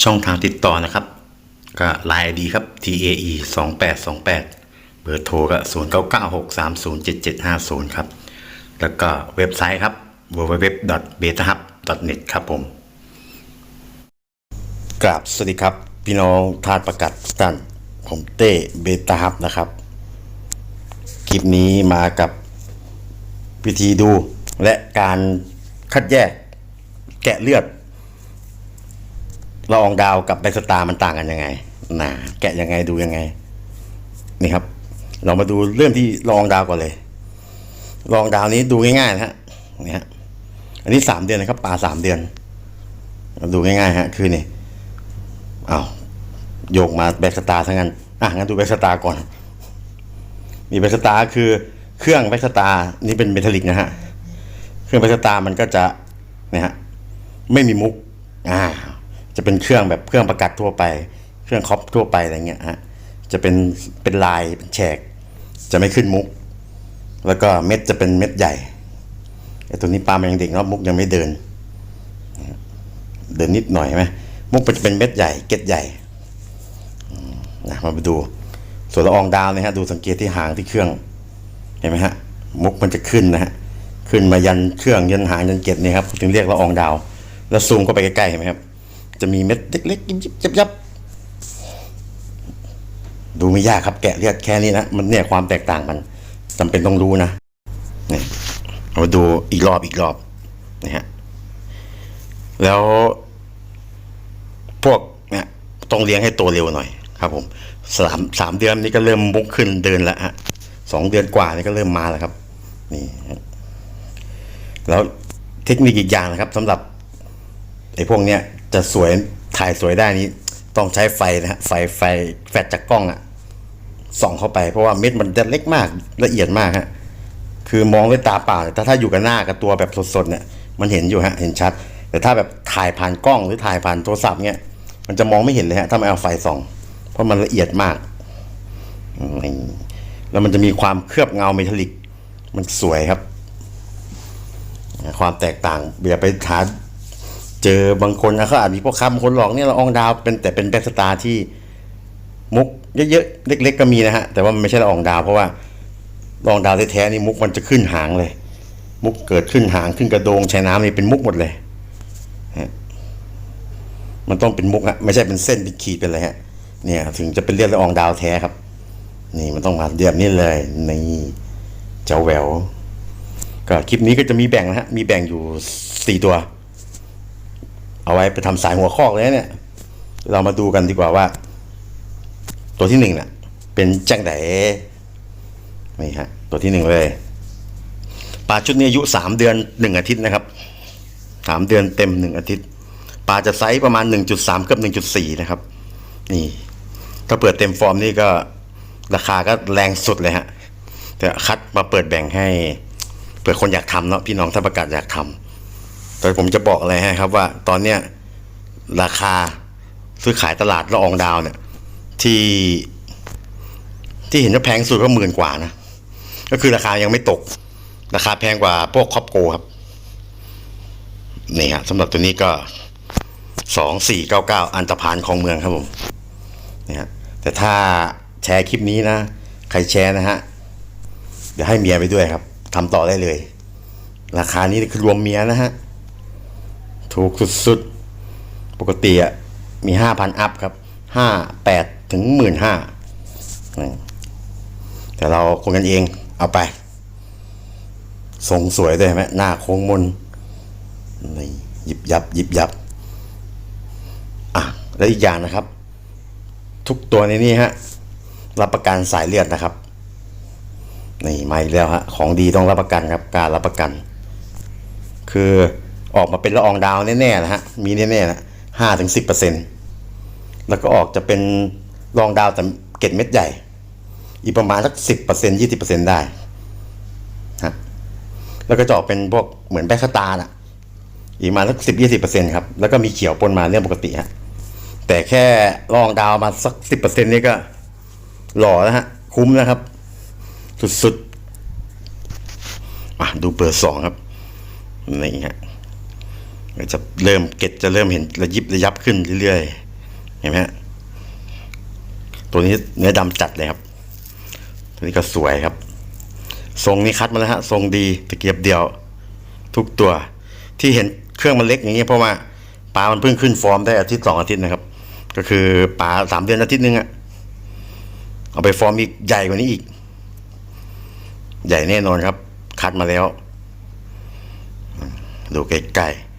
ช่องทางติดต่อนะครับ ก็ไลน์ดีครับ TAE 2 8 2 8เบอร์โทรก็ 0 9 9 6 3 0 7 7 5 0 ครับ แล้วก็เว็บไซต์ครับ www.betahub.net ครับผมกราบสวัสดีครับ พี่น้องทาสประกัดทุกท่านผมเต้เบตาฮับนะครับ คลิปนี้มากับวิธีดูและการคัดแยกแกะเลือด ละอองดาวกับไบสตาร์มันต่างกันยังไงนะแกะยังไงดูยังไง นี่ครับ เรามาดูเรื่องที่ละอองดาวก่อนเลยละอองดาวนี้ดูง่ายๆนะฮะนี่ฮะอันนี้สามเดือนนะครับปลาสามเดือน ดูง่ายๆฮะคือนี่อ้าวโยกมาแบ็กสตาร์ทั้งนั้นอะงั้นดูแบ็กสตาร์ก่อน มีแบ็กสตาร์คือเครื่องแบ็กสตาร์นี่เป็นเมทัลลิกนะฮะ เครื่องแบ็กสตาร์มันก็จะนะฮะไม่มีมุก อ่า จะเป็นเครื่องแบบเครื่องประกัดทั่วไป เครื่องคอปทั่วไปอะไรเงี้ยฮะจะเป็นเป็นลายเป็นแฉก จะไม่ขึ้นมุก แล้วก็เม็ดจะเป็นเม็ดใหญ่ไอ้ตัวนี้ปลามันยังเด็กเนาะมุกยังไม่เดิน เดินนิดหน่อยไหมมุกมันจะเป็นเม็ดใหญ่เก็ดใหญ่นะมาไปดูส่วนละอองดาวเนี่ยฮะดูสังเกตที่หางที่เครื่องเห็นไหมฮะมุกมันจะขึ้นนะฮะขึ้นมายันเครื่องยันหางยันเก็ดนี่ครับถึงเรียกละอองดาว แล้วซูมเข้าไปใกล้ๆเห็นไหมครับ จะมีเม็ดเล็กๆยิบยิบยับๆดูไม่ยากครับแกะเลือดแค่นี้นะมันเนี่ยความแตกต่างมันจำเป็นต้องรู้นะนี่เอามาดูอีกรอบอีกรอบนะฮะแล้ว พวกเนี่ยต้องเลี้ยงให้โตเร็วหน่อยครับ ผมสามสามเดือนนี้ก็เริ่มมุกขึ้นเดินแล้วฮะสองเดือนกว่านี่ก็เริ่มมาแล้วครับ นี่แล้วเทคนิคอีกอย่างนะครับสำหรับไอ้พวกเนี้ย จะสวยถ่ายสวยได้นี้ ต้องใช้ไฟนะฮะไฟไฟแฟลชจากกล้องอะส่องเข้าไปเพราะว่าเม็ดมันจะเล็กมากละเอียดมากฮะคือมองด้วยตาเปล่าแต่ถ้าอยู่กับหน้ากับตัวแบบสดๆเนี่ยมันเห็นอยู่ฮะเห็นชัด แต่ถ้าแบบถ่ายผ่านกล้องหรือถ่ายผ่านโทรศัพท์เนี่ยมันจะมองไม่เห็นเลยฮะถ้าไม่เอาไฟส่อง เพราะมันละเอียดมากแล้วมันจะมีความเคลือบเงาเมทัลลิก มันสวยครับ ความแตกต่างอย่าไปหา เจอบางคนนะเขาอาจมีพวกคำคนหลอกเนี่ยละอองดาวเป็นแต่เป็นแบ็กสตาร์ที่มุกเยอะๆเล็ก ๆ ก็มีนะฮะแต่ว่ามันไม่ใช่ละอองดาว เพราะว่าละอองดาวแท้ๆนี่มุกมันจะขึ้นหางเลย มุกเกิดขึ้นหางขึ้นกระโดงชายน้ำนี่เป็นมุกหมดเลยมันต้องเป็นมุกฮะไม่ใช่เป็นเส้นเป็นขีดเป็นอะไรฮะเนี่ย ถึงจะเป็นเลือดละอองดาวแท้ครับ นี่มันต้องมาเดือบนี้เลยนี่เจ้าแหววก็คลิปนี้ก็จะมีแบ่งนะฮะมีแบ่งอยู่สี่ตัว เอาไว้ไปทำสายหัวคอเลยเนี่ย เรามาดูกันดีกว่าว่า ตัวที่หนึ่งเนี่ยเป็นจังไดนี่ฮะตัวที่หนึ่งเลยปลาชุดนี้อายุสามเดือนหนึ่งอาทิตย์นะครับสามเดือนเต็มหนึ่งอาทิตย์ปลาจะไซส์ประมาณ1.3เกือบ1.4นะครับ นี่ ถ้าเปิดเต็มฟอร์มนี่ก็ราคาก็แรงสุดเลยฮะแต่คัดมาเปิดแบ่งให้เผื่อคนอยากทำเนาะพี่น้องถ้าประกาศอยากทำ แต่ผมจะบอกอะไรให้ครับว่า ตอนเนี้ยราคาซื้อขายตลาดละอองดาวเนี่ย ที่ ที่เห็นว่าแพงสุดก็หมื่นกว่านะ ก็คือราคายังไม่ตก ราคาแพงกว่าพวกคอปโกครับนี่ฮะสำหรับตัวนี้ก็สองสี่เก้าเก้าอันตรพานของเมืองครับผมนี่ฮะแต่ถ้าแชร์คลิปนี้นะ ใครแชร์นะฮะ เดี๋ยวให้เมียไปด้วยครับทำต่อได้เลย ราคานี้คือรวมเมียนะฮะ ถูกสุดๆ ปกติอะมีห้าพันอัพครับห้าแปดถึงหมื่นห้าแต่เราคนกันเองเอาไป ทรงสวยด้วยไหมหน้าโค้งมนนี่หยิบยับหยิบยับ อะ แล้วอีกอย่างนะครับ ทุกตัวในนี้ฮะ รับประกันสายเลือดนะครับนี่มาอีกแล้วฮะ ของดีต้องรับประกันครับ การรับประกัน คือ ออกมาเป็นละอองดาวแน่ๆนะฮะมีแน่ๆนะห้าถึงสิบเปอร์เซ็นต์แล้วก็ออกจะเป็นรองดาวแต่เกล็ดเม็ดใหญ่ อีกประมาณสักสิบเปอร์เซ็นต์ยี่สิบเปอร์เซ็นต์ได้ฮะแล้วก็จะออกเป็นพวกเหมือนแบ็กสตาร์น่ะ อีกมาสักสิบยี่สิบเปอร์เซ็นต์ครับแล้วก็มีเขียวปนมาเรื่องปกติฮะแต่แค่ลองดาวมาสักสิบเปอร์เซ็นต์นี่ก็หล่อแล้วฮะ คุ้มนะครับ สุดๆดูเบอร์สองครับนี่ฮะ จะเริ่มเก็ตจะเริ่มเห็นระยิบระยับขึ้นเรื่อยๆ เห็นไหมฮะ ตัวนี้เนื้อดำจัดเลยครับ ตัวนี้ก็สวยครับ ทรงนี้คัดมาแล้วฮะ ทรงดีตะเกียบเดียว ทุกตัว ที่เห็นเครื่องมันเล็กอย่างเงี้ยเพราะว่าปลามันเพิ่งขึ้นฟอร์มได้อาทิตย์สองอาทิตย์นะครับ ก็คือปลาสามเดือนอาทิตย์หนึงอะเอาไปฟอร์มอีกใหญ่กว่านี้อีก ใหญ่แน่นอนครับ คัดมาแล้ว ดูใกล้ๆ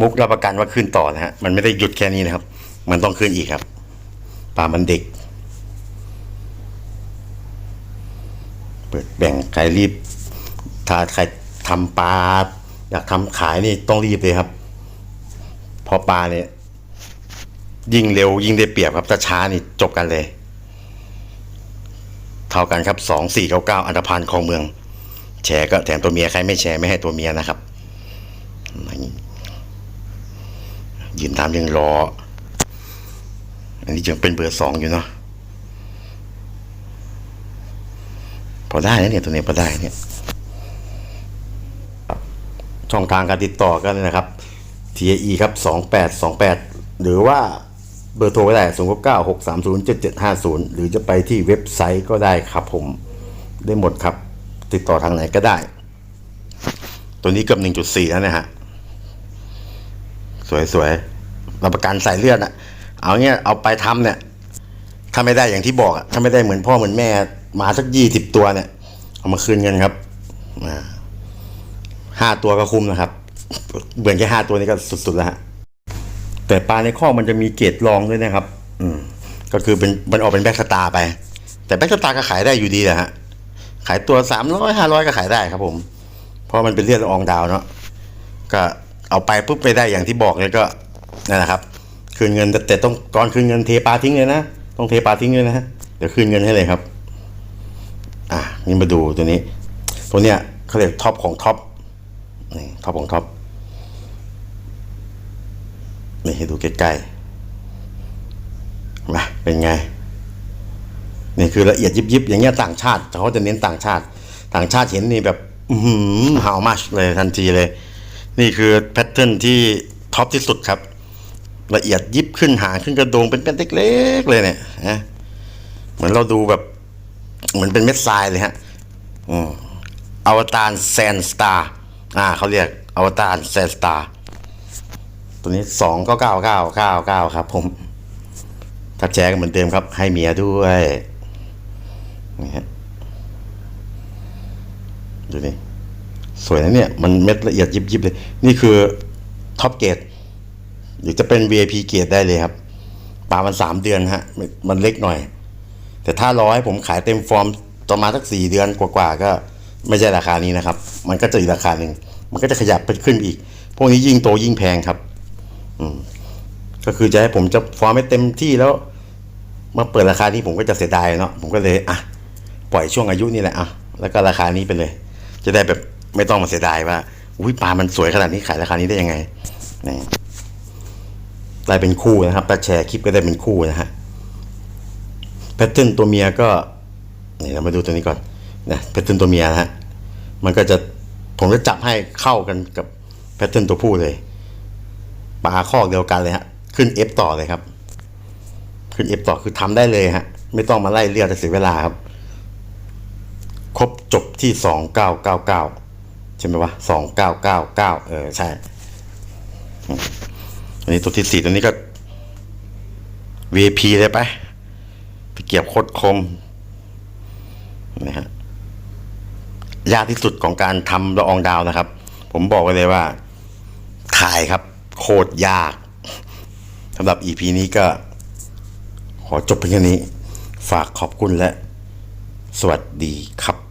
มุกรับประกันว่าขึ้นต่อนะฮะ มันไม่ได้หยุดแค่นี้นะครับ มันต้องขึ้นอีกครับปลามันเด็ก เปิดแบ่งใครรีบ ถ้าใครทำปลาอยากทำขายนี่ต้องรีบเลยครับ พอปลาเนี่ย ยิ่งเร็วยิ่งได้เปรียบครับถ้าช้านี่จบกันเลย เท่ากันครับสองสี่เก้าเก้าอันธพาลของเมือง แชร์ก็แถมตัวเมียใครไม่แชร์ไม่ให้ตัวเมียนะครับนี่ ยืนตามยังรอ อันนี้ยังเป็นเบอร์สองอยู่เนาะพอได้นะเนี่ยตัวนี้พอได้เนี่ย ช่องทางการติดต่อกันนะครับ TAE ครับสองแปดสองแปดหรือว่าเบอร์โทรก็ได้ศูนย์เก้าหกสามศูนย์เจ็ดเจ็ดห้าศูนย์หรือจะไปที่เว็บไซต์ก็ได้ครับผมได้หมดครับ ติดต่อทางไหนก็ได้ ตัวนี้เกือบหนึ่งจุดสี่แล้วนะฮะ สวยๆรับประกันใส่เลือดอะเอาเงี้ยเอาไปทำเนี่ย ถ้าไม่ได้อย่างที่บอกอะถ้าไม่ได้เหมือนพ่อเหมือนแม่ มาสักยี่สิบตัวเนี่ย เอามาคืนเงินครับอ่าห้าตัวก็คุ้มนะครับเบื่อแค่ห้าตัวนี้ก็สุดๆแล้วฮะแต่ปลาในข้อมันจะมีเกรดรองด้วยนะครับ อืม ก็คือเป็นมันออกเป็นแบ็กสตาร์ไป แต่แบ็กสตาร์ก็ขายได้อยู่ดีแหละฮะ ขายตัวสามร้อยห้าร้อยก็ขายได้ครับผม เพราะมันเป็นเลือดละอองดาวเนาะก็ เอาไปปุ๊บไปได้อย่างที่บอกเลยก็นั่นแหละครับ คืนเงินแต่แต่ต้องก่อนคืนเงินเทปลาทิ้งเลยนะต้องเทปลาทิ้งเลยนะเดี๋ยวคืนเงินให้เลยครับ อะนี่มาดูตัวนี้ ตัวเนี้ยเขาเรียกท็อปของท็อปนี่ท็อปของท็อปนี่ให้ดูใกล้ๆมาเป็นไงนี่คือละเอียดยิบๆอย่างเงี้ยต่างชาติเขาจะเน้นต่างชาติ ต่างชาติเห็นนี่แบบ อืมหาวมัชเลยทันทีเลย นี่คือแพทเทิร์นที่ท็อปที่สุดครับ ละเอียดยิบขึ้นหางขึ้นกระโดงเป็นเป็นเล็กๆเลยเนี่ยนะเหมือนเราดูแบบ เหมือนเป็นเม็ดทรายเลยฮะอืมอวตารแซนสตาร์อ่าเขาเรียกอวตารแซนสตาร์ตัวนี้สองเก้าเก้าเก้าเก้าเก้าครับ ผมถ้าแชร์กันเหมือนเดิมครับ ให้เมียด้วยนี่ฮะดูนี่ สวยนะเนี่ย มันเม็ดละเอียดยิบๆเลย นี่คือท็อปเกรดหรือจะเป็น VIP เกรดได้เลยครับปลามันสามเดือนฮะ มันเล็กหน่อย แต่ถ้ารอให้ผมขายเต็มฟอร์มต่อมาสักสี่เดือนกว่าๆก็ไม่ใช่ราคานี้นะครับ มันก็จะอีกราคาหนึ่ง มันก็จะขยับไปขึ้นอีก พวกนี้ยิ่งโตยิ่งแพงครับ อืม ก็คือจะให้ผมจะฟอร์มให้เต็มที่แล้ว มาเปิดราคานี้ผมก็จะเสียดายเนาะ ผมก็เลยอะปล่อยช่วงอายุนี่แหละอะ แล้วก็ราคานี้ไปเลย จะได้แบบ ไม่ต้องมาเสียดายว่าอุ้ยปลามันสวยขนาดนี้ขายราคานี้ได้ยังไงนี่ได้เป็นคู่นะครับถ้าแชร์คลิปก็ได้เป็นคู่นะฮะแพทเทิร์นตัวเมียก็นี่เรามาดูตัวนี้ก่อนนะแพทเทิร์นตัวเมียนะฮะมันก็จะผมจะจับให้เข้ากันกับแพทเทิร์นตัวผู้เลยปลาคอกเดียวกันเลยฮะขึ้น F ต่อเลยครับ ขึ้น F ต่อคือทำได้เลยฮะ ไม่ต้องมาไล่เรียกจะเสียเวลาครับ ครบจบที่สองเก้าเก้าเก้า ช่ไหมวะสองเก้าเก้าเก้าเออใช่ อันนี้ตัวที่สี่ตัวนี้ก็ VP เลยไปตะเกียบโคตรคมนะฮะยากที่สุดของการทำละอองดาวนะครับ ผมบอกไว้เลยว่า ถ่ายครับ โคตรยากสำหรับ EP นี้ก็ ขอจบเพียงแค่นี้ ฝากขอบคุณและ สวัสดีครับ